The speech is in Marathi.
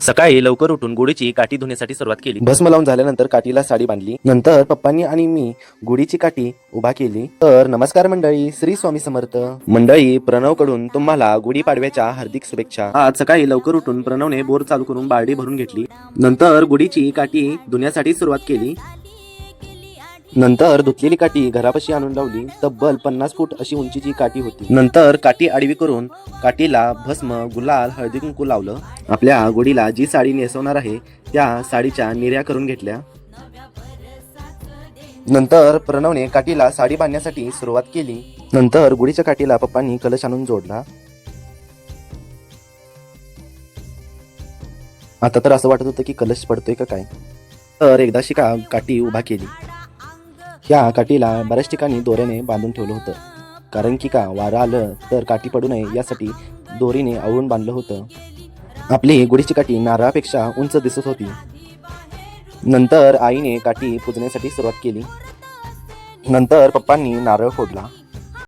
सकाळी लवकर उठून गुढीची काठी धुण्यासाठी सुरुवात केली. भस्म लावून झाल्यानंतर काठीला साडी बांधली. नंतर पप्पांनी आणि मी गुढीची काठी उभा केली. तर नमस्कार मंडळी श्री स्वामी समर्थ. मंडळी प्रणवकडून तुम्हाला गुढी पाडव्याच्या हार्दिक शुभेच्छा. आज सकाळी लवकर उठून प्रणवने बोर चालू करून बारडी भरून घेतली. नंतर गुढीची काठी धुण्यासाठी सुरुवात केली. नंतर धुतलेली काठी घरापाशी आणून लावली तब्बल पन्नास फूट अशी उंचीची काठी होती. नंतर काठी आडवी करून काठीला भस्म गुलाल हळदी कुंकू लावलं. आपल्या गुढीला जी साडी नेसवणार आहे त्या साडीच्या निर्या करून घेतल्या. नंतर प्रणवने काठीला साडी बांधण्यासाठी सुरुवात केली. नंतर गुढीच्या काठीला पप्पांनी कलश आणून जोडला. आता तर असं वाटत होतं की कलश पडतोय का काय? तर एकदा शिका काठी उभा केली. ह्या काठीला बऱ्याच ठिकाणी दोऱ्याने बांधून ठेवलं होतं. कारण की का वारं आलं तर काठी पडू नये यासाठी दोरीने आवळून बांधलं होतं. आपली गुढीची काठी नारळापेक्षा उंच दिसत होती. नंतर आईने काठी पुजण्यासाठी सुरुवात केली. नंतर पप्पांनी नारळ फोडला.